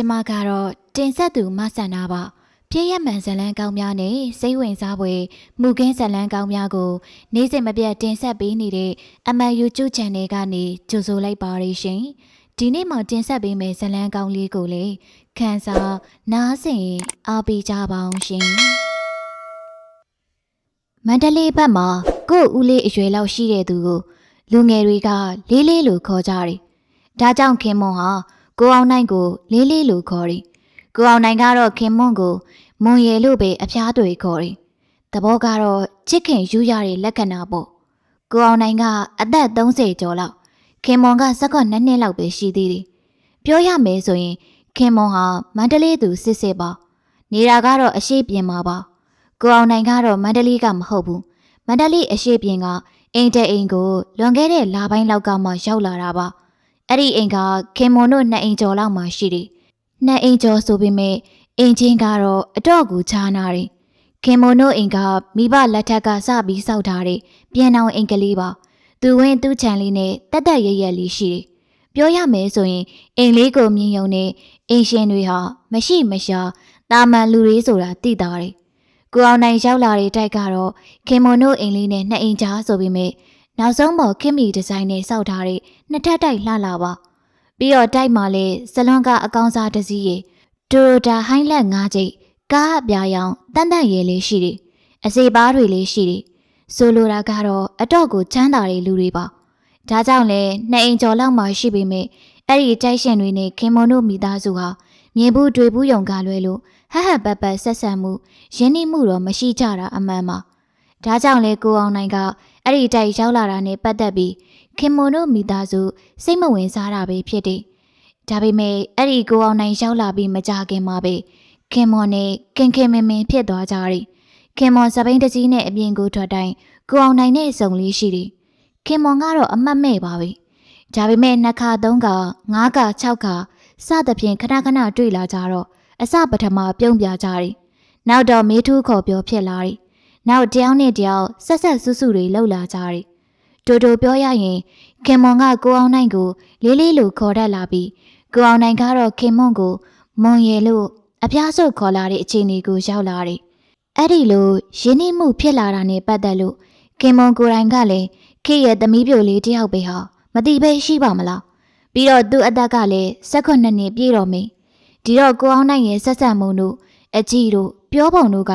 ကျမကတော့တင်ဆက်သူမဆန္ဒပါပြည့်ရမှန်ဇလန်းကောင်းများနဲ့စိတ်ဝင်စားဖွယ်မူခင်းဇလန်းကောင်းများကို နေ့စဉ်မပြတ်တင်ဆက်ပေးနေတဲ့အမှန် YouTube Channel ကနေကြိုဆိုလိုက်ပါရရှင်ဒီနေ့မှတင်ဆက်ပေးမယ့်ဇလန်းကောင်းလေးကိုလည်းခန်းစားနားဆင်အားပေးကြပါအောင်ရှင်မန္တလေးဘက်မှာကို့ဦးလေးအရွယ်လောက်ရှိတဲ့သူကိုလူငယ်တွေကလေးလေးလို့ခေါ်ကြတယ်ဒါကြောင့်ခင်မွန်ဟာ ကိုအောင်နိုင်ကိုလေးလေးလို့ခေါ်တယ်။ကိုအောင်နိုင်ကတော့ခင်မွန်းကိုမွန်ရယ်လို့ပဲအဖျားတွေခေါ်တယ်။တဘောကတော့ချစ်ခင်ယူရတဲ့လက္ခဏာပေါ့။ကိုအောင်နိုင်ကအသက်30ကျော်လောက်ခင်မွန်ကစက္ကန့်2နှစ်လောက်ပဲရှိသေးတယ်။ပြောရမယ်ဆိုရင်ခင်မွန်ဟာမန္တလေးသူစစ်စစ်ပါ။နေတာကတော့အရှိပြင်မှာပါ။ကိုအောင်နိုင်ကတော့မန္တလေးကမဟုတ်ဘူး။မန္တလေးအရှိပြင်ကအိမ်တဲ့အိမ်ကိုလွန်ခဲ့တဲ့လပိုင်းလောက်ကမှရောက်လာတာပါ။ အဲ့ဒီအိမ်ကခင်မွန်တို့နှစ်အိမ်ကျော်လောက်မှရှိတယ်။နှစ်အိမ်ကျော်ဆိုပေမဲ့အိမ်ချင်းကတော့အတော့ကူချားနာတယ်။ခင်မွန်တို့အိမ်ကမိဘလက်ထက်ကစပြီးစောက်ထားတဲ့ပြန်အောင်အိမ်ကလေးပါ။သူဝင်းသူ့ချန်လေးနဲ့တက်တက်ရရက်လေးရှိတယ်။ပြောရမယ်ဆိုရင်အိမ်လေးကိုမြင်ယုံနဲ့အိမ်ရှင်တွေဟာမရှိမရှာတာမန်လူတွေဆိုတာသိတာတယ်။ကိုအောင်နိုင်ရောက်လာတဲ့တိုက်ကတော့ခင်မွန်တို့အိမ်လေးနဲ့နှစ်အိမ်ကြားဆိုပေမဲ့ နောက်ဆုံးပေါ်ခင်မီဒီဇိုင်းနဲ့စောက်ထားတဲ့နှစ်ထပ်တိုက်လှလာပါပြီးတော့တိုက်မှာလဲဇလွန်ကအကောင်စားတစ်စီးရေဒိုရိုတာဟိုင်းလက်၅ကျိတ်ကားအပြာရောင်တန်တန်ရဲလေးရှိတယ်အစီပါးတွေလေးရှိတယ်ဆိုလိုတာကတော့အတော့ကိုချမ်းသာတဲ့လူတွေပါဒါကြောင့်လဲနှစ်အိမ်ကျော်လောက်မှရှိပေမဲ့အဲ့ဒီတိုက်ရှင်တွေနဲ့ခင်မွန်တို့မိသားစုဟာမြင်ဘူးတွေ့ဘူးယုံကလွဲလို့ဟဟပပဆက်ဆံမှုရင်းနှီးမှုတော့မရှိကြတာအမှန်ပါဒါကြောင့်လဲကိုအောင်နိုင်က အဲ့ဒီတိုက်ရောက်လာတာနဲ့ပတ်သက်ပြီးခင်မွန်တို့မိသားစုစိတ်မဝင်စားတာပဲဖြစ်တယ်။ဒါပေမဲ့အဲ့ဒီကိုအောင်နိုင်ရောက်လာပြီးမကြခင်မှာပဲခင်မွန်နဲ့ခင်ခင်မင်မင်ဖြစ်သွားကြတယ်။ခင်မွန်စပိန်တကြီးနဲ့အပြင်ကိုထွက်တိုင်းကိုအောင်နိုင်နဲ့စုံလေးရှိတယ်။ခင်မွန်ကတော့အမတ်မဲ့ပါပဲ။ဒါပေမဲ့နှစ်ခါသုံးခါငါးခါ၆ခါစသဖြင့်ခဏခဏတွေ့လာကြတော့အစပထမပြုံးပြကြတယ်။နောက်တော့မေးထူးခေါ်ပြောဖြစ်လာတယ်။ နောက်တယောက်နဲ့တယောက်ဆက်ဆက်ဆူဆူတွေလှုပ်လာကြတယ်။တိုတိုပြောရရင်ခင်မွန်ကကိုအောင်နိုင်ကို လေးလေးလိုခေါ်တတ်လာပြီးကိုအောင်နိုင်ကတော့ခင်မွန်ကိုမွန်ရယ်လို့အပြားစုပ်ခေါ်လာတဲ့အခြေအနေကိုရောက်လာတယ်။အဲ့ဒီလိုရင်းနှီးမှုဖြစ်လာတာနဲ့ပတ်သက်လို့ခင်မွန်ကိုယ်တိုင်ကလည်းခေရဲ့သမီးပြိုလေးတယောက်ပဲဟာမတိပဲရှိပါမလား။ပြီးတော့သူ့အသက်ကလည်း၁၈နှစ်ပြည့်တော်မင်းဒီတော့ကိုအောင်နိုင်ရဲ့ဆက်ဆက်မှုတို့အကြည့်တို့ ပြောပုံတို့က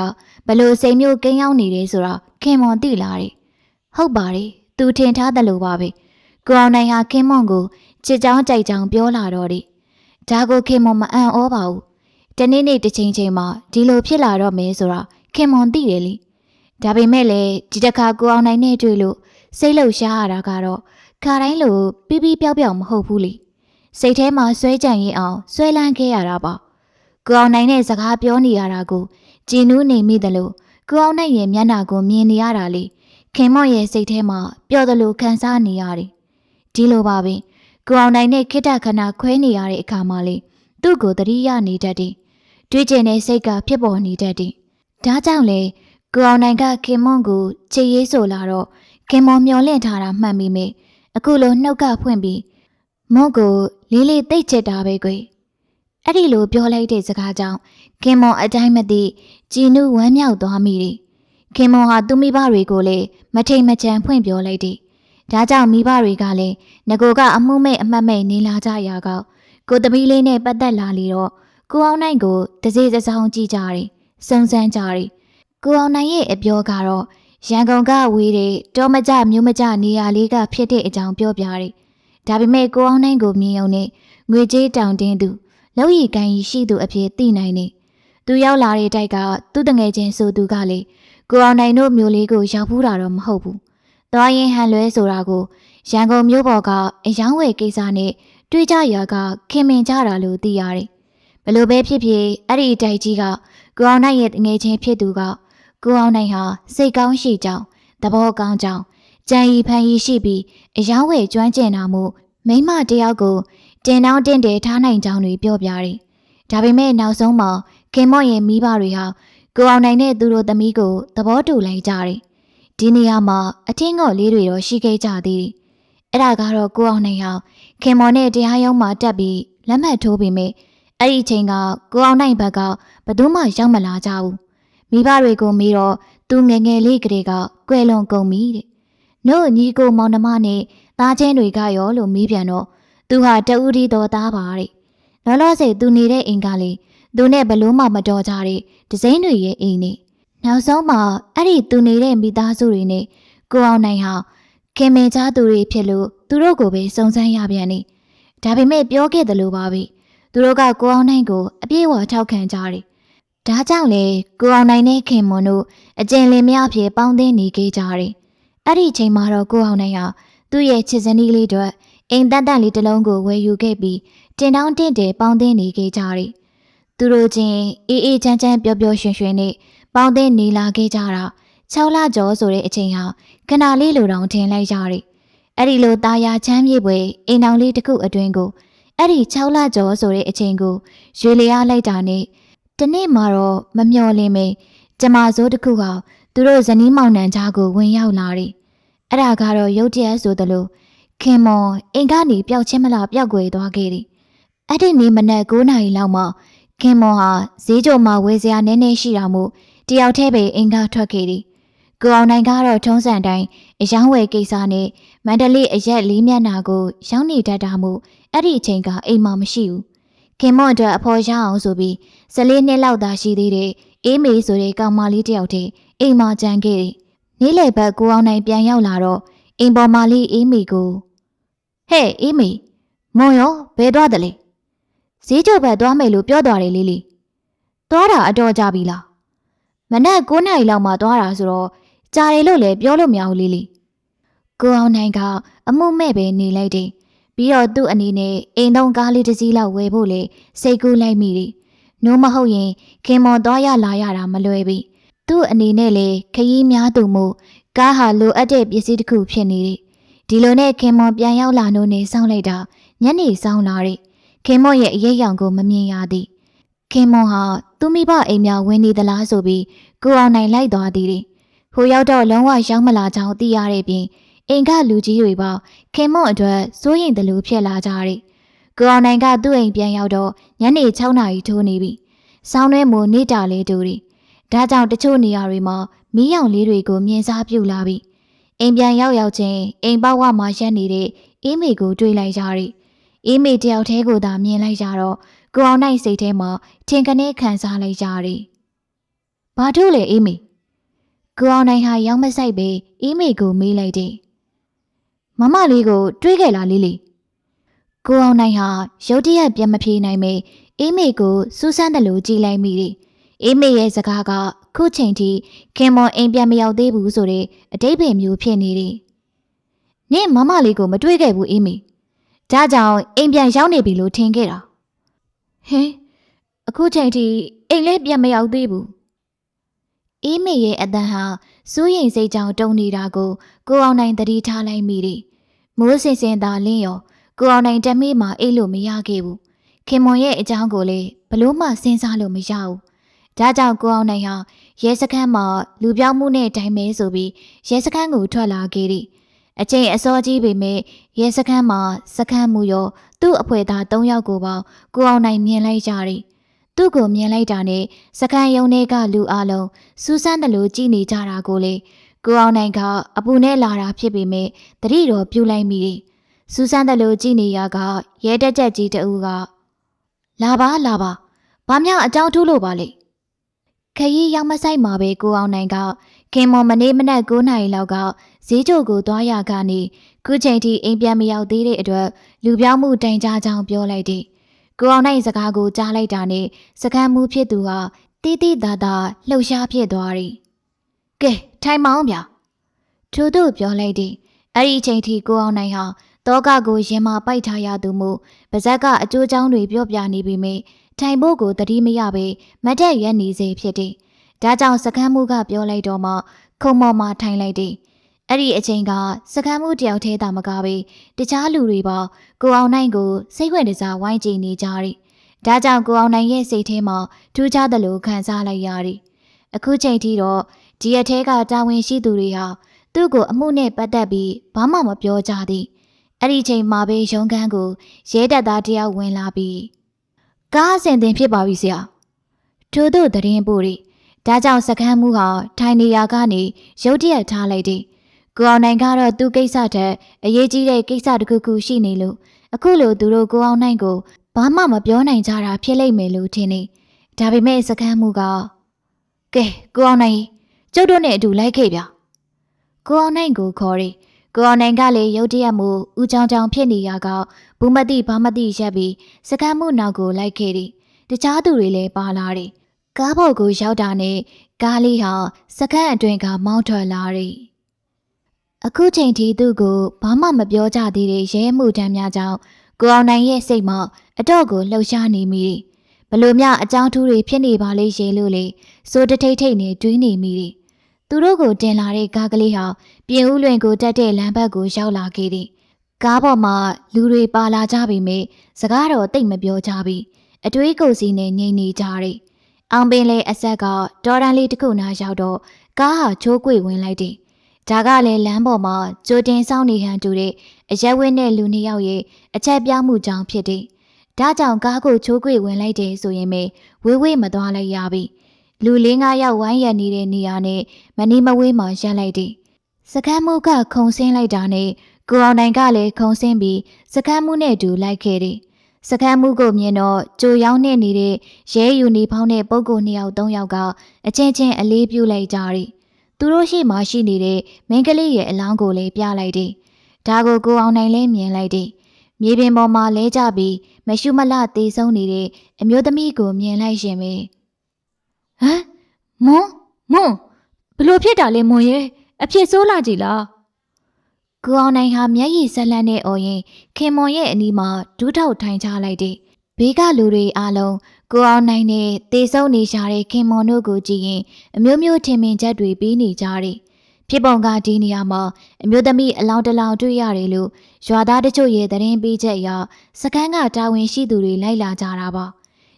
ဘလို့စိန်မျိုးကိန်းရောက်နေတယ်ဆိုတာခင်မွန်သိလာတယ်။ဟုတ်ပါတယ်။သူထင်ထားတယ်လို့ပါပဲ။ကိုအောင်နိုင်ဟာခင်မွန်ကိုချစ်ချောင်းကြိုက်ချောင်းပြောလာတော့တယ်။ဒါကိုခင်မွန်မအံ့ဩပါဘူး။တနေ့နေ့တစ်ချိန်ချိန်မှာဒီလိုဖြစ်လာတော့မယ်ဆိုတာခင်မွန်သိတယ်လေ။ဒါပေမဲ့လည်းဒီတစ်ခါကိုအောင်နိုင်နဲ့တွေ့လို့စိတ်လှုပ်ရှားရတာကတော့ခါတိုင်းလိုပြီးပြီးပြောက်ပြောက်မဟုတ်ဘူးလေ။စိတ်ထဲမှာဆွဲကြံရင်အောင်ဆွဲလန်းခဲ့ရတာပါ။ ကိုအောင်နိုင်နဲ့စကားပြောနေရတာကိုကြည်နူးနေမိတယ်လို့ကိုအောင်နိုင်ရဲ့မျက်နှာကိုမြင်နေရတာလေခင်မော့ရဲ့စိတ်ထဲမှာပျော်တယ်လို့ခံစားနေရတယ်ဒီလိုပါပဲကိုအောင်နိုင်နဲ့ခိတ္တခဏခွဲနေရတဲ့အခါမှာလေသူ့ကိုတတိယနေတတ်တယ်တွေးကျင်တဲ့စိတ်ကဖြစ်ပေါ်နေတတ်တယ်ဒါကြောင့်လေကိုအောင်နိုင်ကခင်မွန်ကိုချေရေးဆိုလာတော့ခင်မွန်မျောလင့်ထားတာမှတ်မိမေအခုလိုနှုတ်ကဖွင့်ပြီးမွန်ကိုလေးလေးသိတ်ချစ်တာပဲကွယ် အဲ့ဒီလိုပြောလိုက်တဲ့စကားကြောင့်ခင်မွန်အတိုင်းမသိကြည်နုဝမ်းမြောက်သွားမိတယ်။ခင်မွန်ဟာသူ့မိဘတွေကိုလည်းမထိန်မချန်ဖွင့်ပြောလိုက်တယ်။ဒါကြောင့်မိဘတွေကလည်းငကိုကအမှုမဲ့အမှတ်မဲ့နေလာကြရာကကိုသမီးလေးနဲ့ပတ်သက်လာလေတော့ကိုအောင်နိုင်ကိုတစေစဆောင်ကြည့်ကြတယ်။စုံစမ်းကြတယ်။ကိုအောင်နိုင်ရဲ့အပြောကတော့ရန်ကုန်ကဝေးတဲ့တောမကြမျိုးမကြနေရာလေးကဖြစ်တဲ့အကြောင်းပြောပြတယ်။ဒါပေမဲ့ကိုအောင်နိုင်ကိုမြင်ုံနဲ့ငွေကြေးတောင်တင်းသူ လောက်ရီကန်ရီရှိသူအဖြစ်သိနိုင်နေ။သူရောက်လာတဲ့တိုက်ကသူ့တငယ်ချင်းဆိုသူကလေကိုအောင်နိုင်တို့မျိုးလေးကိုရောက်ဖူးတာတော့မဟုတ်ဘူး။သွားရင်ဟန်လွဲဆိုတာကိုရန်ကုန်မြို့ပေါ်ကအယောင်းဝယ်ကိစ္စနဲ့တွေ့ကြရာကခင်မင်ကြတာလို့သိရတယ်။ဘလို့ပဲဖြစ်ဖြစ်အဲ့ဒီတိုက်ကြီးကကိုအောင်နိုင်ရဲ့တငယ်ချင်းဖြစ်သူကကိုအောင်နိုင်ဟာစိတ်ကောင်းရှိကြောင်းသဘောကောင်းကြောင်းကြံရီဖန်ရီရှိပြီးအယောင်းဝယ်ကျွမ်းကျင်တာမှုမိမတယောက်ကို တင်တောင်းတင့်တယ်ထားနိုင်ကြောင်းတွေပြောပြတယ်။ဒါပေမဲ့နောက်ဆုံးမှာခင်မော့ရဲ့မိဘတွေဟာကိုအောင်နိုင်တဲ့သူတို့သမီးကိုသဘောတူလိုက်ကြတယ်။ဒီနေရာမှာအထင်းကော့လေးတွေတော့ရှိခဲ့ကြသေးတယ်။အဲ့ဒါကတော့ကိုအောင်နိုင်ဟာခင်မော်နဲ့တရားရုံးမှာတက်ပြီးလက်မှတ်ထိုးပြီးမြအဲ့ဒီအချိန်ကကိုအောင်နိုင်ဘက်ကဘယ်သူမှရောက်မလာကြဘူးမိဘတွေကိုမေးတော့သူငယ်ငယ်လေးကလေးကကွယ်လွန်ကုန်ပြီတဲ့နို့ညီကိုမောင်နှမနဲ့သားချင်းတွေကရောလို့မေးပြန်တော့ သူဟာတဦးဒီတော်သားပါတဲ့လောလောဆယ်သူနေတဲ့အိမ်ကလေးသူနဲ့ဘလို့မှမတော်ကြတဲ့ဒစိမ့်တွေရဲ့အိမ်နဲ့နောက်ဆုံးမှအဲ့ဒီသူနေတဲ့မိသားစုတွေနဲ့ကိုအောင်နိုင်ဟာခင်မင်ချသူတွေဖြစ်လို့သူတို့ကိုပဲစုံစမ်းရပြန်နေဒါပေမဲ့ပြောခဲ့တယ်လို့ပါပဲသူတို့ကကိုအောင်နိုင်ကိုအပြည့်အဝထောက်ခံကြတယ်ဒါကြောင့်လေကိုအောင်နိုင်နဲ့ခင်မွန်တို့အကျဉ်လင်များဖြစ်ပေါင်းသင်းနေခဲ့ကြတယ်အဲ့ဒီချိန်မှာတော့ကိုအောင်နိုင်ဟာသူ့ရဲ့ချစ်စနီးလေးတို့ အိမ်တန်တန်လေးတစ်လုံးကိုဝယ်ယူခဲ့ပြီးတင်တောင်းတင့်တယ်ပေါင်းသင်းနေခဲ့ကြတယ်သူတို့ချင်းအေးအေးချမ်းချမ်းပျော်ပျော်ရွှင်ရွှင်နဲ့ပေါင်းသင်းနေလာခဲ့ကြတာ6လကျော်ဆိုတဲ့အချိန်ဟာခဏလေးလိုတောင်ထင်လိုက်ကြတယ်အဲ့ဒီလိုตาရချမ်းမြေပွဲအိမ်တော်လေးတစ်ခုအတွင်းကိုအဲ့ဒီ6လကျော်ဆိုတဲ့အချိန်ကိုရွေလျားလိုက်တာနဲ့တနေ့မှတော့မမျော်လင့်မေကျမစိုးတစ်ခုဟာသူတို့ဇနီးမောင်နှံကြားကိုဝင်ရောက်လာတယ်အဲ့ဒါကတော့ရုတ်တရက်ဆိုသလို ခင်မွန်အိမ်ကနေပျောက်ချင်းမလားပျောက်ကွယ်သွားခဲ့တယ်အဲ့ဒီနေ့မနက်9နာရီလောက်မှခင်မွန်ဟာဈေးကြော်မှာဝယ်စရာနည်းနည်းရှိတာမို့တယောက်တည်းပဲအိမ်ကထွက်ခဲ့တယ်ကိုအောင်နိုင်ကတော့ထုံးစံတိုင်းအယောင်းဝယ်ကိစ္စနဲ့မန္တလေးအရက်လေးမျက်နာကိုရောင်းနေတတ်တာမို့အဲ့ဒီအချိန်ကအိမ်မှာမရှိဘူးခင်မွန်အတွက်အဖော်ရအောင်ဆိုပြီး14နှစ်လောက်သာရှိသေးတဲ့အေးမေဆိုတဲ့ကောင်မလေးတယောက်တည်းအိမ်မှာကြံခဲ့တယ်နေ့လယ်ဘက်ကိုအောင်နိုင်ပြန်ရောက်လာတော့ အိမ်ပေါ်မှာလေးအေးမေကိုဟဲ့အေးမေမွန်ရောဘယ်သွားတယ်လဲဈေးကြော်ဘက်သွားမယ်လို့ပြောသွားတယ်လေးလေးသွားတာအတော်ကြပြီလားမနက်9နာရီလောက်မှသွားတာဆိုတော့ကြားတယ်လို့လည်းပြောလို့မရဘူးလေးလေးကိုအောင်နိုင်ကအမှုမဲ့ပဲနေလိုက်တယ်ပြီးတော့သူ့အနေနဲ့အိမ်သုံးကားလေးတစ်စီးလောက်ဝယ်ဖို့လေစိတ်ကူးလိုက်မိတယ်နိုးမဟုတ်ရင်ခင်မော်သွားရလာရတာမလွယ်ပြီသူ့အနေနဲ့လေခရီးများသူမို့ ကားဟာလိုအပ်တဲ့ပစ္စည်းတစ်ခုဖြစ်နေတယ်ဒီလိုနဲ့ခင်မော်ပြန်ရောက်လာနိုးနေစောင့်လိုက်တာညနေစောင့်လာတဲ့ခင်မော်ရဲ့အရေးရောင်ကိုမမြင်ရသည်ခင်မော်ဟာသူ့မိဘအိမ်များဝင်နေသလားဆိုပြီးကိုအောင်နိုင်လိုက်သွားသေးတယ်ဟိုရောက်တော့လုံးဝရောက်မလာကြောင်းသိရတဲ့ပြင်အိမ်ကလူကြီးတွေပေါ့ခင်မွန်အတွက်စိုးရိမ်တယ်လို့ဖြစ်လာကြတယ်။ကိုအောင်နိုင်ကသူ့အိမ်ပြန်ရောက်တော့ညနေ6နာရီထိုးနေပြီ။ဆောင်းထဲမှာနေတာလေးတူတယ်။ဒါကြောင့်တချို့နေရာတွေမှာ မီးရောင်လေးတွေကိုမြင်စားပြုတ်လာပြီ။အိမ်ပြန်ရောက်ရောက်ချင်းအိမ်ပေါက်ဝမှာရက်နေတဲ့အေးမေကိုတွေ့လိုက်ကြတယ်။အေးမေတယောက်တည်းကိုသာမြင်လိုက်ကြတော့ကိုအောင်နိုင်စိတ်ထဲမှာထင်ကနေခံစားလိုက်ကြတယ်။ဘာတို့လဲအေးမေကိုအောင်နိုင်ဟာရောက်မဆိုင်ပဲအေးမေကိုမေးလိုက်တယ်မမလေးကို တွေးခဲ့လားလေးလေးကိုအောင်နိုင်ဟာရုတ်တရက်ပြန်မပြေနိုင်မေအေးမေကိုစူးစမ်းတယ်လို့ကြည်လိုက်မိတယ်အေးမေရဲ့စကားက ခုချိန်ထိခင်မွန်အိမ်ပြန်မရောက်သေးဘူးဆိုတဲ့အတိတ်ပဲမျိုးဖြစ်နေတယ်နင့်မမလေးကိုမတွေးခဲ့ဘူးအေးမေဒါကြောင့်အိမ်ပြန်ရောက်နေပြီလို့ထင်ခဲ့တာဟင်အခုချိန်ထိအိမ်လည်းပြန်မရောက်သေးဘူးအေးမေရဲ့အတန်ဟာစိုးရိမ်စိတ်ကြောင့်တုန်နေတာကိုကိုအောင်နိုင်သတိထားလိုက်မိတယ်။မိုးစင်စင်သာလင်းရောကိုအောင်နိုင်တမေးမှအိတ်လို့မရခဲ့ဘူး။ခင်မွန်ရဲ့အကြောင်းကိုလည်းဘလို့မှစဉ်းစားလို့မရဘူး။ဒါကြောင့်ကိုအောင်နိုင်ဟာ ရဲစခန်းမှာလူပြောင်းမှုနဲ့တိုင်မဲဆိုပြီးရဲစခန်းကိုထွက်လာခဲ့တယ်။အချိန်အစောကြီးပေမဲ့ရဲစခန်းမှာစခန်းမူရောသူ့အဖွဲသား၃ယောက်ကိုပေါကိုအောင်နိုင်မြင်လိုက်ကြတယ်။သူ့ကိုမြင်လိုက်တာနဲ့စကန်ယုံတွေကလူအလုံးစူးစမ်းတယ်လို့ကြည်နေကြတာကိုလေကိုအောင်နိုင်ကအပူနဲ့လာတာဖြစ်ပေမဲ့တတိတော်ပြူလိုက်မိတယ်။စူးစမ်းတယ်လို့ကြည်နေရကရဲတက်ချက်ကြီးတဦးကလာပါလာပါဘာများအကြောင်းထူးလို့ပါလေ ခရီးရောက်မဆိုင်မှာပဲကိုအောင်နိုင်ကခင်မော်မနေ့မနက်9နာရီလောက်ကဈေးချိုကိုသွားရကနေခုချိန်ထိအိမ်ပြန်မရောက်သေးတဲ့အတွက်လူပြောင်းမှုတိုင်ကြားကြောင်းပြောလိုက်တယ်ကိုအောင်နိုင်စကားကိုကြားလိုက်တာနဲ့စကမ်းမှုဖြစ်သူဟာတီးတီးသာသာလှုပ်ရှားဖြစ်သွားတယ်။ကဲထိုင်မောင်းဗျာ။ထို့သူပြောလိုက်တယ်။အဲ့ဒီအချိန်ထိကိုအောင်နိုင်ဟာတောကကိုရင်မပိုက်ထားရသူမို့ပါဇက်က အကျိုးချောင်းတွေပြောပြနေပြီမေ ထိုင်ဖို့ကိုတတိမရပဲမတ်တက်ရက်နေစေဖြစ်တယ်။ဒါကြောင့်စကမ်းမှုကပြောလိုက်တော့မှခုံမော်မှာထိုင်လိုက်တယ်။အဲ့ဒီအချိန်ကစကမ်းမှုတယောက်သေးတာမကပဲတခြားလူတွေပါကိုအောင်နိုင်ကိုစိတ်ဝင်စားဝိုင်းကြည့်နေကြတယ်။ဒါကြောင့်ကိုအောင်နိုင်ရဲ့စိတ်ထဲမှာထူးခြားသလိုခံစားလိုက်ရတယ်။အခုချိန်ထိတော့ဒီအထဲကတာဝန်ရှိသူတွေဟာသူ့ကိုအမှုနဲ့ပတ်သက်ပြီးဘာမှမပြောကြသည်။အဲ့ဒီချိန်မှာပဲရုံးခန်းကိုရဲတပ်သားတယောက်ဝင်လာပြီး ကကားအဆင်သင်ဖြစ်ပါပြီဆရာထို့သို့တရင်ပို့ရီဒါကြောင့်စကမ်းမှုဟာထိုင်နေရာကနေရုတ်တရက်ထားလိုက်တယ်ကိုအောင်နိုင်ကတော့သူ့ကိစ္စတက်အရေးကြီးတဲ့ကိစ္စတစ်ခုခုရှိနေလို့အခုလိုသူတို့ကိုအောင်နိုင်ကိုဘာမှမပြောနိုင်ကြတာဖြစ်လိမ့်မယ်လို့ထင်နေဒါပေမဲ့စကမ်းမှုကကဲကိုအောင်နိုင်ကျုပ်တို့နဲ့အတူလိုက်ခဲ့ဗျကိုအောင်နိုင်ကိုခေါ်ရီကိုအောင်နိုင်ကလည်းရုတ်တရက်မှုဦးချောင်းချောင်းဖြစ်နေရက ဘူးမတိဘာမတိရက်ပြီးစကမ်းမှုနောက်ကိုလိုက်ခဲ့တယ်တခြားသူတွေလည်းပါလာတယ်ကားပေါ်ကိုရောက်တာနဲ့ကားလေးဟာစကမ်းအတွင်းကမောင်းထွက်လာတယ်အခုချိန်ထိသူ့ကိုဘာမှမပြောကြသေးတဲ့ရဲမှုတမ်းများကြောင့်ကိုအောင်နိုင်ရဲ့စိတ်မှာအတော့ကိုလှုပ်ရှားနေမိတယ်ဘလို့မြအကြောင်းထူးတွေဖြစ်နေပါလေရေလို့လေစိုးတထိတ်ထိတ်နဲ့တွေးနေမိတယ်သူတို့ကိုတင်လာတဲ့ကားကလေးဟာပြင်ဦးလွင်ကိုတက်တဲ့လမ်းဘက်ကိုရောက်လာခဲ့တယ် ကားပေါ်မှာလူတွေပါလာကြပြီမေစကားတော့တိတ်မပြောကြပြီအတွေးကိုစီနဲ့ငြိမ်နေကြတယ်အောင်ပင်လေအဆက်ကတော်တန်လေးတစ်ခုနာရောက်တော့ကားဟာချိုးကွေဝင်လိုက်တယ်ဒါကလည်းလမ်းပေါ်မှာကြိုတင်ဆောင်နေဟန်တူတဲ့အရက်ဝင်းတဲ့လူနှစ်ယောက်ရဲ့အချက်ပြမှုကြောင့်ဖြစ်တယ်ဒါကြောင့်ကားကိုချိုးကွေဝင်လိုက်တယ်ဆိုရင်မေဝေးဝေးမသွားလိုက်ရပြီလူလေးငါးယောက်ဝိုင်းရနေတဲ့နေရာနဲ့မနီမဝေးမှာရပ်လိုက်တယ်စကမ်းမှုကခုံဆင်းလိုက်တာနဲ့ ကိုအောင်နိုင်ကလည်းခုံဆင်းပြီးစကမ်းမှုနဲ့အတူလိုက်ခဲ့တယ်စကမ်းမှုကိုမြင်တော့ကြိုရောက်နေနေတဲ့ရဲယူနီဖောင်းတဲ့ပုဂ္ဂိုလ်နှစ်ယောက်သုံးယောက်ကအချင်းချင်းအလေးပြုလိုက်ကြတယ်သူတို့ရှိမှရှိနေတဲ့မင်းကလေးရဲ့အလောင်းကိုလည်းပြလိုက်တယ်ဒါကိုကိုအောင်နိုင်လည်းမြင်လိုက်တယ်မြေပြင်ပေါ်မှာလဲကျပြီးမရှုမလသေးဆုံးနေတဲ့အမျိုးသမီးကိုမြင်လိုက်ရှင်ပဲဟမ်မွန်းမွန်းဘလို့ဖြစ်တာလဲမွန်းရဲ့အဖြစ်ဆိုးလာကြည်လား ကိုအောင်နိုင်ဟာမျက်ရည်ဆက်လန့်နဲ့အော်ရင်ခင်မွန်ရဲ့အနီးမှာဒူးထောက်ထိုင်ချလိုက်တယ်ဘေးကလူတွေအားလုံးကိုအောင်နိုင်နဲ့တေဆုံးနေကြတဲ့ခင်မွန်တို့ကိုကြည့်ရင်အမျိုးမျိုးထင်မြင်ချက်တွေပြီးနေကြတယ်ဖြစ်ပုံကဒီနေရာမှာအမျိုးသမီးအလောင်းတလောင်တွေ့ရတယ်လို့ရွာသားတချို့ရဲ့သတင်းပေးချက်အရစကန်းကတာဝန်ရှိသူတွေလိုက်လာကြတာပါ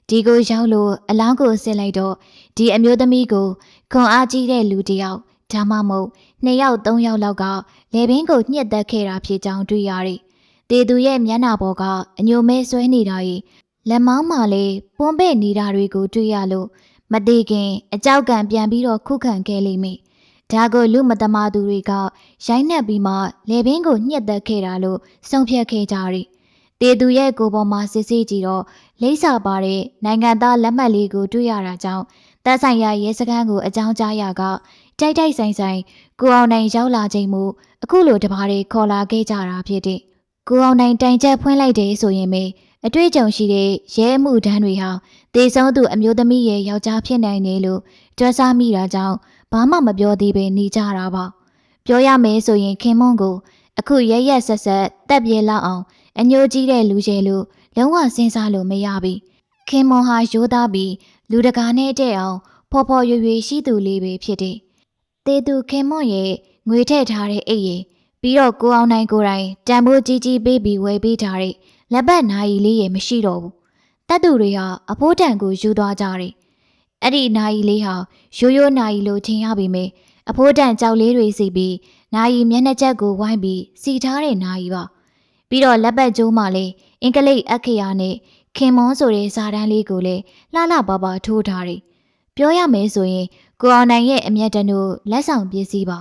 ဒီကိုရောက်လို့အလောင်းကိုစစ်လိုက်တော့ဒီအမျိုးသမီးကိုခွန်အားကြီးတဲ့လူတစ်ယောက် ဒါမှမဟုတ်နှစ်ယောက်သုံးယောက်လောက်ကလေဘင်းကိုညှက်သက်ခဲ့တာဖြစ်ကြောင်းတွေ့ရတယ်။တေသူရဲ့မျက်နှာပေါ်ကအညိုမဲဆွဲနေတာ၏လက်မောင်းမှလည်းပွန်းပဲ့နေတာတွေကိုတွေ့ရလို့မသေးခင်အကြောက်ကံပြန်ပြီးတော့ခုခံခဲ့လိမ့်မယ်။ဒါကိုလူမတမာသူတွေကရိုင်းနှက်ပြီးမှလေဘင်းကိုညှက်သက်ခဲ့တာလို့ဆုံးဖြတ်ခဲ့ကြတယ်။တေသူရဲ့ကိုယ်ပေါ်မှာစစ်စစ်ကြည့်တော့လိမ့်စာပါတဲ့နိုင်ငံသားလက်မှတ်လေးကိုတွေ့ရတာကြောင့်တပ်ဆိုင်ရာရဲစခန်းကိုအကြောင်းကြားရက တိုက်တိုက်ဆိုင်ဆိုင်ကိုအောင်နိုင်ရောက်လာချိန်မူအခုလိုတပါးတွေခေါ်လာခဲ့ကြတာဖြစ်တဲ့ကိုအောင်နိုင်တိုင်ချက်ဖွင့်လိုက်တယ်ဆိုရင်မေအတွေ့အကြုံရှိတဲ့ရဲမှုတန်းတွေဟာတေဆုံးသူအမျိုးသမီးရဲ့ယောက်ျားဖြစ်နိုင်တယ်လို့ကြွက်စားမိတာကြောင့်ဘာမှမပြောသေးပဲနေကြတာပါပြောရမယ်ဆိုရင်ခင်မွန်းကို အခုရရက်ဆက်ဆက်တက်ပြေလောက်အောင်အညိုကြီးတဲ့လူကျဲလို့လုံးဝစဉ်းစားလို့မရပြီခင်မွန်ဟာရိုးသားပြီးလူတကာနဲ့တဲ့အောင်ဖော်ဖော်ရွရွရှိသူလေးပဲဖြစ်တယ် တေသူခင်မွန်ရဲ့ငွေထည့်ထားတဲ့အိတ်ရဲ့ပြီးတော့ကိုအောင်နိုင်ကိုယ်တိုင်တန်ဖိုးကြီးကြီးပေးပြီးဝယ်ပေးထားတဲ့လက်ပတ်နာရီလေးရဲ့မရှိတော့ဘူးတပ်သူတွေဟာအဖိုးတန်ကိုယူသွားကြတယ်အဲ့ဒီနာရီလေးဟာရိုးရိုးနာရီလိုထင်ရပေမဲ့အဖိုးတန်ကြောက်လေးတွေစီပြီးနာရီမျက်နှာချက်ကိုဝိုင်းပြီးစီထားတဲ့နာရီပါပြီးတော့လက်ပတ်ကျိုးမှလည်းအင်္ဂလိပ်အခရာနဲ့ခင်မွန်ဆိုတဲ့ဇာတန်းလေးကိုလည်းလှလှပပထိုးထားတယ်ပြောရမယ်ဆိုရင် ကိုအောင်နိုင်ရဲ့အမျက်တနို့လက်ဆောင်ပစ္စည်းပါ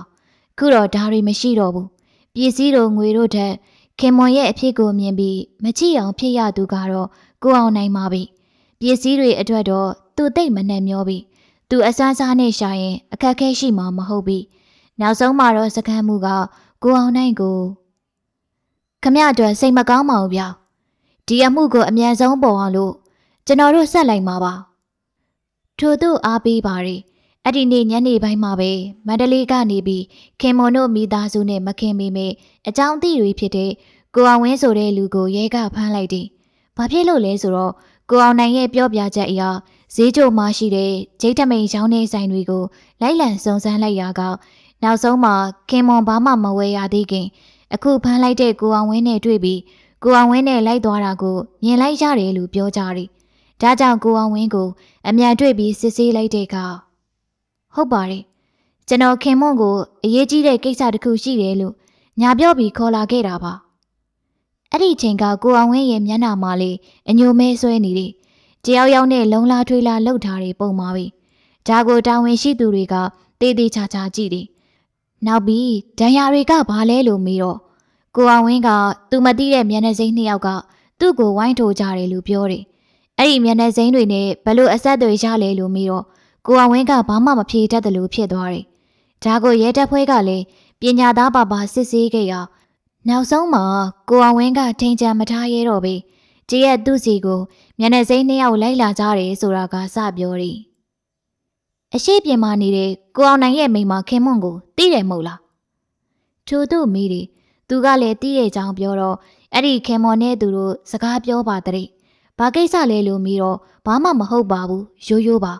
ခုတော့ဒါတွေမရှိတော့ဘူးပစ္စည်းတို့ငွေတို့ထက်ခင်မွန်ရဲ့အဖြစ်ကိုမြင်ပြီးမကြည့်အောင်ဖြစ်ရသူကတော့ကိုအောင်နိုင်ပါပြီပစ္စည်းတွေအတွက်တော့သူ့သိမ့်မနှက်မျောပြီသူအစမ်းစားနဲ့ရှာရင်အခက်ခဲရှိမှာမဟုတ်ပြီနောက်ဆုံးမှာတော့စကမ်းမှုကကိုအောင်နိုင်ကိုခမရအတွက်စိတ်မကောင်းပါဘူးဗျာဒီအမှုကိုအမြန်ဆုံးပေါ်အောင်လို့ကျွန်တော်တို့ဆက်လိုက်မှာပါထို့သူအားပေးပါရီ အဲ့ဒီနေ့ညနေပိုင်းမှာပဲမန္တလေးကနေပြီးခင်မွန်တို့မိသားစုနဲ့မခင်မိမေအကြောင်းသိတွေဖြစ်တဲ့ကိုအောင်ဝင်းဆိုတဲ့လူကိုရဲကဖမ်းလိုက်တယ်။ဘာဖြစ်လို့လဲဆိုတော့ကိုအောင်နိုင်ရဲ့ပြောပြချက်အရဈေးကြိုမှရှိတဲ့ဂျိတ်ထမိန်ရောင်းနေဆိုင်တွေကိုလိုက်လံစုံစမ်းလိုက်ရကနောက်ဆုံးမှာခင်မွန်ဘာမှမဝယ်ရသေးခင် အခုဖမ်းလိုက်တဲ့ကိုအောင်ဝင်းနဲ့တွေ့ပြီးကိုအောင်ဝင်းနဲ့လိုက်သွားတာကိုမြင်လိုက်ရတယ်လို့ပြောကြတယ်။ဒါကြောင့်ကိုအောင်ဝင်းကိုအမြန်တွေ့ပြီးစစ်ဆေးလိုက်တဲ့အခါ ဟုတ်ပါတယ်ကျွန်တော်ခင်မွန်ကိုအရေးကြီးတဲ့ကိစ္စတစ်ခုရှိတယ်လို့ညာပြောပြီးခေါ်လာခဲ့တာပါအဲ့ဒီချိန်ကကိုအောင်ဝင်းရဲ့မျက်နှာမှာလေးအညိုမဲဆွဲနေတယ်ဒတယောက်ယောက်နဲ့လုံလာထွေးလာလှုပ်ထားတဲ့ပုံပါပဲဒါကိုတာဝန်ရှိသူတွေကတေးသေးချာချာကြည့်တယ်နောက်ပြီးဒဏ်ရာတွေကဘာလဲလို့မေးတော့ကိုအောင်ဝင်းကသူမသိတဲ့မျက်နှာစိမ်းနှစ်ယောက်ကသူ့ကိုဝိုင်းထိုးကြတယ်လို့ပြောတယ်အဲ့ဒီမျက်နှာစိမ်းတွေနဲ့ဘလို့အဆက်အသွယ်ရလဲလို့မေးတော့ ကိုအောင်ဝင်းကဘာမှမဖြေတတ်တယ်လို့ဖြစ်သွားတယ်ဒါကိုရဲတပ်ဖွဲ့ကလည်းပညာသားပါပါစစ်ဆေးခဲ့ရနောက်ဆုံးမှာကိုအောင်ဝင်းကထိန်ချံမထားရဲတော့ပဲတရက်သူ့စီကိုမျက်နှာစိမ်းနှစ်ယောက်လိုက်လာကြတယ်ဆိုတာကစပြောတယ်အရှိပြင်မာနေတဲ့ကိုအောင်နိုင်ရဲ့မိန်းမခင်မွန်ကိုသိတယ်မဟုတ်လားထို့သူမိတယ်သူကလည်းသိတဲ့ကြောင်းပြောတော့အဲ့ဒီခင်မွန်နဲ့သူတို့စကားပြောပါတဲ့ဘာကိစ္စလဲလို့မိတော့ဘာမှမဟုတ်ပါဘူးရိုးရိုးပါ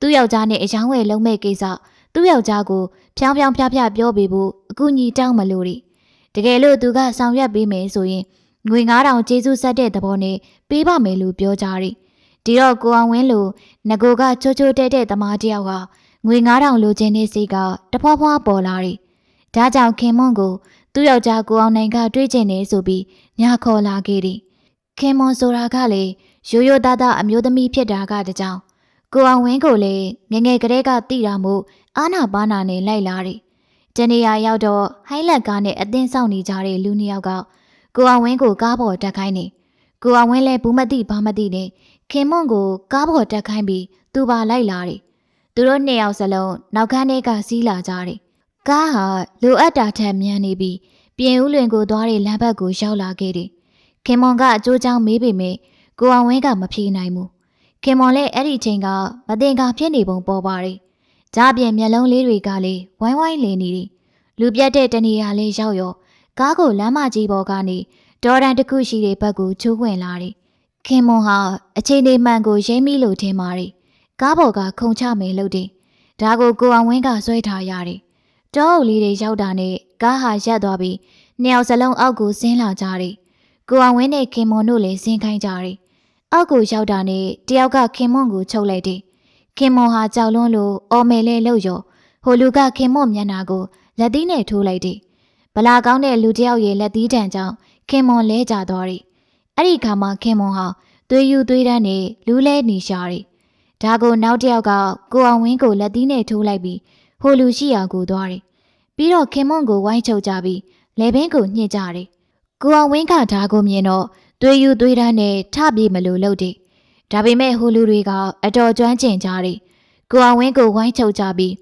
သူ့ယောက်ျားနဲ့အယောင်းဝယ်လုံးမဲ့ကိစ္စသူ့ယောက်ျားကိုဖြောင်းဖြောင်းဖျားဖျားပြောပေးဖို့အကူညီတောင်းမလို့တဲ့တကယ်လို့သူကဆောင်ရွက်ပေးမယ်ဆိုရင်ငွေ9000ကျေးဇူးဆက်တဲ့သဘောနဲ့ပေးပါမယ်လို့ပြောကြတယ်ဒီတော့ကိုအောင်ဝင်းလိုငကိုကချိုးချိုးတဲတဲ့သမားတယောက်ဟာငွေ9000လိုချင်တဲ့စိတ်ကတဖွာဖွာပေါ်လာတယ်ဒါကြောင့်ခင်မွန်ကိုသူ့ယောက်ျားကိုအောင်နိုင်ကတွေးကျင်နေဆိုပြီးညာခေါ်လာခဲ့တယ်ခင်မွန်ဆိုတာကလေရိုးရိုးသားသားအမျိုးသမီးဖြစ်တာကတကြောင် ကိုအောင်ဝင်းကိုလည်းငငယ်ကလေးကတိတာမို့အာနာပါနာနဲ့လိုက်လာတယ်။တနေရာရောက်တော့ဟိုင်းလက်ကားနဲ့အသင်းဆောင်နေကြတဲ့လူနှစ်ယောက်ကကိုအောင်ဝင်းကိုကားပေါ်တက်ခိုင်းနေ။ကိုအောင်ဝင်းလည်းဘူးမသိဘာမသိနဲ့ခင်မွန်ကိုကားပေါ်တက်ခိုင်းပြီးသူပါလိုက်လာတယ်။သူတို့နှစ်ယောက်စလုံးနောက်ခန်းထဲကစီးလာကြတယ်။ကားဟာလိုအပ်တာထက်မြန်နေပြီးပြင်ဦးလွင်ကိုသွားတဲ့လမ်းဘက်ကိုရောက်လာခဲ့တယ်။ခင်မွန်ကအကျိုးကြောင့်မေးပေမဲ့ကိုအောင်ဝင်းကမဖြေနိုင်ဘူး။ ခင်မွန်လည်းအဲ့ဒီချိန်ကမတင်ကာဖြစ်နေပုံပေါ်ပါတယ်။ကြားပြင်မျက်လုံးလေးတွေကလည်းဝိုင်းဝိုင်းလည်နေတယ်။လူပြတ်တဲ့တနေရာလေးရောက်ရောကားကိုလမ်းမကြီးပေါ်ကနေဒေါ်ရန်တစ်ခုရှိတဲ့ဘက်ကိုချိုးဝင်လာတယ်။ခင်မွန်ဟာအချိန်လေးမှန်ကိုရိမ့်မိလို့ထင်ပါတယ်။ကားပေါ်ကခုံချမယ်လို့တယ်။ဒါကိုကိုအောင်ဝင်းကဆွဲထားရတယ်။တောအုပ်လေးတွေရောက်တာနဲ့ကားဟာရက်သွားပြီးနှစ်ယောက်စလုံးအောက်ကိုဆင်းလာကြတယ်။ကိုအောင်ဝင်းနဲ့ခင်မွန်တို့လည်းဆင်းခိုင်းကြတယ်။ အောက်ကိုရောက်တာနဲ့တယောက်ကခင်မွန်ကိုချုပ်လိုက်တယ်။ခင်မွန်ဟာကြောက်လွန်းလို့အော်မယ်လဲလို့ရောဟိုလူကခင်မွန်မျက်နှာကိုလက်သီးနဲ့ထိုးလိုက်တယ်။ဗလာကောင်းတဲ့လူတယောက်ရဲ့လက်သီးတံကြောင့်ခင်မွန်လဲကျသွားတယ်။အဲ့ဒီခါမှာခင်မွန်ဟာသွေးယူသွေးတန်းနဲ့လူးလဲနေရှာတယ်။ဒါကိုနောက်တစ်ယောက်ကကိုအောင်ဝင်းကိုလက်သီးနဲ့ထိုးလိုက်ပြီးဟိုလူရှိရာကိုသွားတယ်။ပြီးတော့ခင်မွန်ကိုဝိုင်းချုပ်ကြပြီးလေဘင်းကိုညှစ်ကြတယ်။ကိုအောင်ဝင်းကဒါကိုမြင်တော့ သွေးယူသွေးတန်းနဲ့ထပြေမလို့လုပ်တယ်။ဒါပေမဲ့ဟိုလူတွေကအတော်ကျွမ်းကျင်ကြတယ်။ကိုအောင်ဝင်းကိုဝိုင်းချုပ်ကြပြီး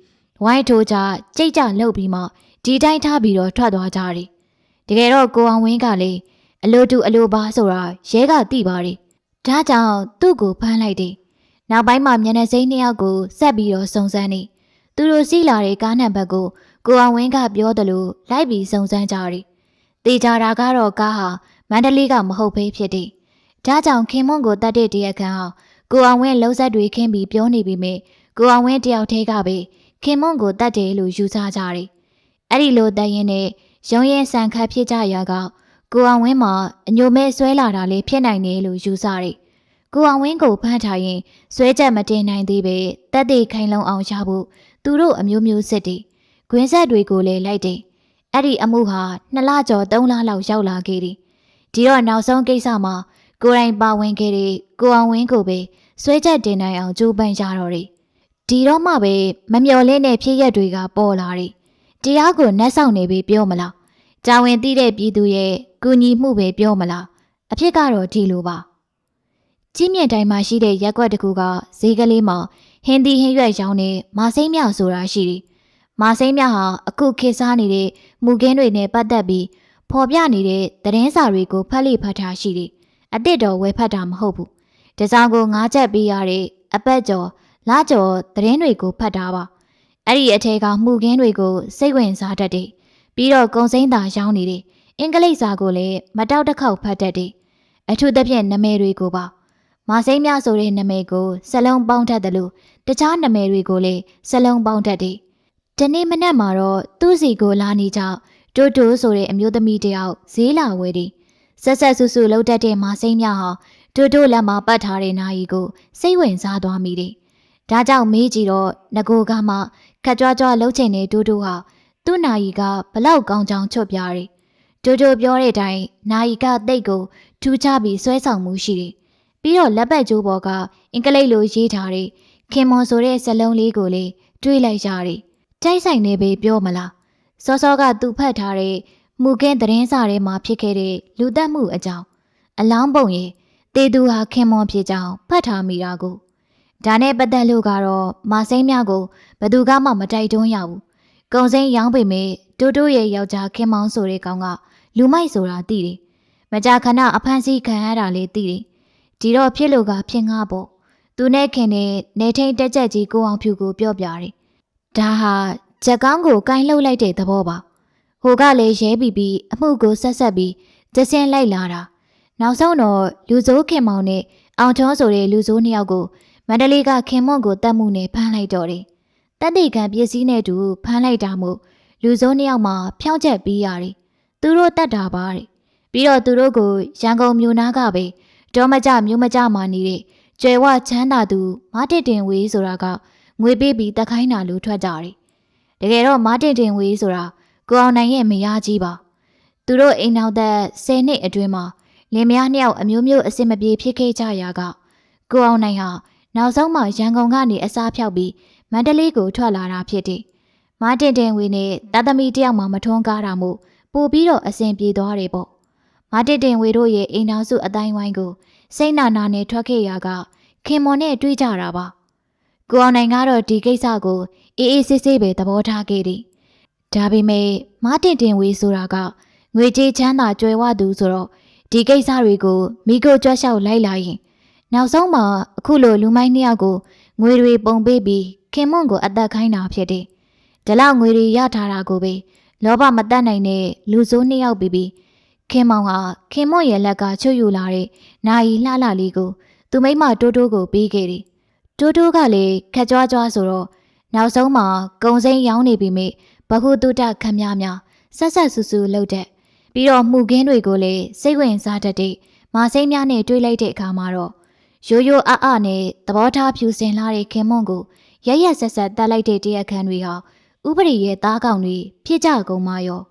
ဝိုင်းထိုးကြကြိတ်ကြလှုပ်ပြီးမှဒီတိုင်းထားပြီးတော့ထွက်သွားကြတယ်။တကယ်တော့ကိုအောင်ဝင်းကလည်းအလိုတူအလိုပါဆိုတာရဲကသိပါတယ်။ဒါကြောင့်သူ့ကိုဖမ်းလိုက်တယ်။နောက်ပိုင်းမှာမျက်နှာစိမ်းနှစ်ယောက်ကိုဆက်ပြီးတော့စုံစမ်းနေ။သူတို့စီးလာတဲ့ကားနံပါတ်ကိုကိုအောင်ဝင်းကပြောတယ်လို့လိုက်ပြီးစုံစမ်းကြတယ်။တေချာတာကတော့ကားဟာ မန္တလေးကမဟုတ်ဘဲဖြစ်တယ်။ဒါကြောင့်ခင်မွန်ကိုတတ်တဲ့တရက်ခန့်ဟာကိုအောင်ဝင်းလုံးဆက်တွေခင်းပြီးပြောနေပြီမေကိုအောင်ဝင်းတယောက်တည်းကပဲခင်မွန်ကိုတတ်တယ်လို့ယူဆကြတယ်။အဲ့ဒီလိုတတ်ရင်နဲ့ရုံရင်ဆန်ခတ်ဖြစ်ကြရာကကိုအောင်ဝင်းမှာအညိုမဲဆွဲလာတာလေးဖြစ်နိုင်တယ်လို့ယူဆတယ်။ကိုအောင်ဝင်းကိုဖမ်းထားရင်ဆွဲချက်မတင်နိုင်သေးပဲတက်တဲ့ခိုင်လုံအောင်ရဖို့သူတို့အမျိုးမျိုးစစ်တယ်။ဂွင်းဆက်တွေကိုလည်းလိုက်တယ်။အဲ့ဒီအမှုဟာနှစ်လကျော်သုံးလလောက်ရောက်လာခဲ့တယ်။ ဒီတော့နောက်ဆုံးကိစ္စမှာကိုရိုင်းပါဝင်ခဲ့တဲ့ကိုအောင်ဝင်းကိုပဲဆွဲချက်တင်နိုင်အောင်ကြိုးပမ်းကြတော့တယ်။ဒီတော့မှပဲမမျော်လင့်တဲ့ဖြစ်ရက်တွေကပေါ်လာတယ်။တရားကိုနှက်ဆောင်နေပြီပြောမလား။ကြာဝင်သိတဲ့ပြည်သူရဲ့ကူညီမှုပဲပြောမလား။အဖြစ်ကတော့ဒီလိုပါ။ကြီးမြင့်တိုင်းမှာရှိတဲ့ရက်ွက်တစ်ခုကဈေးကလေးမှာဟင်းသီးဟင်းရွက်ရောင်းနေမာစိမ့်မြောက်ဆိုတာရှိတယ်။မာစိမ့်မြောက်ဟာအခုခေတ်စားနေတဲ့မူကင်းတွေနဲ့ပတ်သက်ပြီး ဖော်ပြနေတဲ့သတင်းစာတွေကိုဖတ်လိဖတ်ထားရှိတယ်။အစ်စ်တော်ဝယ်ဖတ်တာမဟုတ်ဘူး။ဒီဆောင်ကိုငါးချက်ပေးရတဲ့အပတ်ကျော်လကျော်သတင်းတွေကိုဖတ်တာပါ။အဲ့ဒီအထက်ကမှုကင်းတွေကိုစိတ်ဝင်စားတတ်တယ်။ပြီးတော့ကုံစိမ့်သာရောင်းနေတယ်။အင်္ဂလိပ်စာကိုလည်းမတောက်တစ်ခေါက်ဖတ်တတ်တယ်။အထူးသဖြင့်နာမည်တွေကိုပါ။မာစိမ့်မြဆိုတဲ့နာမည်ကိုစလုံးပေါင်းတတ်တယ်လို့တခြားနာမည်တွေကိုလည်းစလုံးပေါင်းတတ်တယ်။ဒီနေ့မနက်မှာတော့သူ့စီကိုလာနေကြ တိုးတိုးဆိုတဲ့အမျိုးသမီးတယောက်ဈေးလာဝယ်တယ်။ဆက်ဆက်ဆူဆူလှုပ်တတ်တဲ့မာစိမ့်မြဟာတိုးတိုးလက်မှာပတ်ထားတဲ့နာယီကိုစိတ်ဝင်စားသွားမိတယ်။ဒါကြောင့်မေးကြည့်တော့ငကိုကမှခက်ကြွားကြွားလှုပ်ချင်တဲ့တိုးတိုးဟာသူ့နာယီကဘလောက်ကောင်းကြောင်ချွတ်ပြတယ်။တိုးတိုးပြောတဲ့အတိုင်းနာယီကတိတ်ကိုထူးခြားပြီးဆွဲဆောင်မှုရှိတယ်။ပြီးတော့လက်ပတ်ကျိုးပေါ်ကအင်္ဂလိပ်လိုရေးထားတဲ့ခင်မွန်ဆိုတဲ့စလုံးလေးကိုလေတွေးလိုက်ကြတယ်တိုက်ဆိုင်နေပဲပြောမလား စောစောကသူဖတ်ထားတဲ့မူကင်းသတင်းစာထဲမှာဖြစ်ခဲ့တဲ့လူသက်မှုအကြောင်းအလောင်းပုံရဲ့တေသူဟာခင်မွန်ဖြစ်ကြောင်းဖတ်ထားမိတာကိုဒါနဲ့ပတ်သက်လို့ကတော့မစိမ်းမြကိုဘသူကမှမတိုက်တွန်းရဘူးကုံစိမ်းရောင်းပေမဲ့တိုးတိုးရဲ့ယောက်ျားခင်မောင်ဆိုတဲ့ကောင်ကလူမိုက်ဆိုတာသိတယ်မကြာခဏအဖမ်းဆီးခံရတာလေးသိတယ်ဒီတော့ဖြစ်လို့ကဖြစ်ငါပေါ့သူနဲ့ခင်နဲ့နေထိန်တက်ချက်ကြီးကိုအောင်ဖြူကိုပြောပြတယ်ဒါဟာ ချက်ကောင်းကိုကိုင်းလှုပ်လိုက်တဲ့သဘောပါဟိုကလည်းရဲပြီးပြီးအမှုကိုဆက်ဆက်ပြီးကျစင်းလိုက်လာတာနောက်ဆုံးတော့လူစိုးခင်မောင်နဲ့အောင်ချောဆိုတဲ့လူစိုးနှစ်ယောက်ကိုမန္တလေးကခင်မွန်ကိုတတ်မှုနဲ့ဖမ်းလိုက်တော့တယ်တက်တိခံပစ္စည်းနဲ့တူဖမ်းလိုက်တာမို့လူစိုးနှစ်ယောက်မှဖြောင်းချက်ပြီးရတယ်သူတို့တတ်တာပါတဲ့ပြီးတော့သူတို့ကိုရန်ကုန်မြို့နားကပဲဒေါမကြမြို့မကြမှာနေတဲ့ကျွယ်ဝချမ်းသာသူမတစ်တင်ဝေးဆိုတာကငွေပေးပြီးတက်ခိုင်းတာလို့ထွက်ကြတယ် တကယ်တော့မတစ်တင်ဝေးဆိုတာကိုအောင်နိုင်ရဲ့မယားကြီးပါသူတို့အိမ်နောက်သက်10နှစ်အတွင်းမှာလင်မယားနှစ်ယောက်အမျိုးမျိုးအစင်မပြေဖြစ်ခဲ့ကြရာကကိုအောင်နိုင်ဟာနောက်ဆုံးမှရန်ကုန်ကနေအစားဖြောက်ပြီးမန္တလေးကိုထွက်လာတာဖြစ်တယ်။မတင်တင်ဝေနဲ့တာသမီတယောက်မှမထွန်းကားတာမို့ပို့ပြီးတော့အဆင်ပြေသွားတယ်ပေါ့။မတင်တင်ဝေတို့ရဲ့အိမ်တော်စုအတိုင်းဝိုင်းကိုစိတ်နာနာနဲ့ထွက်ခဲ့ရာကခင်မွန်နဲ့တွေ့ကြတာပါ။ ကိုအောင်နိုင်ကတော့ဒီကိစ္စကိုအေးအေးဆေးဆေးပဲသဘောထားခဲ့တယ်။ဒါပေမဲ့မတင်တင်ဝေဆိုတာကငွေကြေးချမ်းသာကြွယ်ဝသူဆိုတော့ဒီကိစ္စတွေကိုမိကိုကြွက်လျှောက်လိုက်လာရင်နောက်ဆုံးမှာအခုလိုလူမိုင်းနှစ်ယောက်ကိုငွေတွေပုံပေးပြီးခင်မွန်ကိုအသက်ခိုင်းတာဖြစ်တယ်။ဒီလောက်ငွေတွေရထားတာကိုပဲလောဘမတတ်နိုင်တဲ့လူဆိုးနှစ်ယောက်ပြီးပြီးခင်မောင်ဟာခင်မွန်ရဲ့လက်ကချွတ်ယူလာတဲ့နိုင်လှလှလေးကိုသူမိမတိုးတိုးကိုပေးခဲ့တယ်။ တိုးတိုးကလည်းခက်ကြွားကြွားဆိုတော့နောက်ဆုံးမှာကုံစိမ်းရောင်းနေပြီမိဘဟုတုတခမ်းများများဆက်ဆက်ဆူဆူလှုပ်တဲ့ပြီးတော့မှုခင်းတွေကိုလည်းစိတ်ဝင်စားတတ်တဲ့မာစိမ်းများနဲ့တွေးလိုက်တဲ့အခါမှာတော့ရိုးရိုးအအနဲ့သဘောထားဖြူစင်လာတဲ့ခင်မွန်ကိုရရက်ဆက်ဆက်တက်လိုက်တဲ့တရားခံတွေဟာဥပဒေရဲ့သားကောင်တွေဖြစ်ကြကုန်မှာရော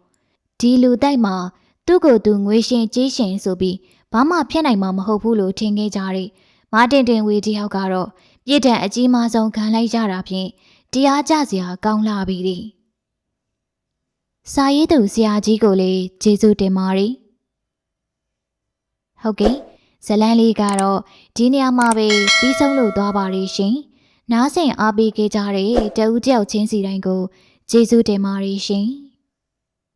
ဒီလူတိုက်မှာသူ့ကိုယ်သူငွေရှင်ကြီးရှင်ဆိုပြီးဘာမှဖြစ်နိုင်မှာမဟုတ်ဘူးလို့ထင်ခဲ့ကြတဲ့မာတင်တင်ဝေတယောက်ကတော့ ပြစ်ဒဏ်အကြီးမားဆုံးခံလိုက်ကြတာဖြင့်တရားကြစရာကောင်းလာပြီလေစာရေးသူဆရာကြီးကိုလည်းကျေးဇူးတင်ပါတယ်ဟုတ်ကဲ့ဇလန်းလေးကတော့ဒီနေရာမှာပဲပြီးဆုံးလို့သွားပါရရှင်။နားဆင်အားပေးခဲ့ကြတဲ့တဦးတယောက်ချင်းစီတိုင်းကိုကျေးဇူးတင်ပါတယ်ရှင်။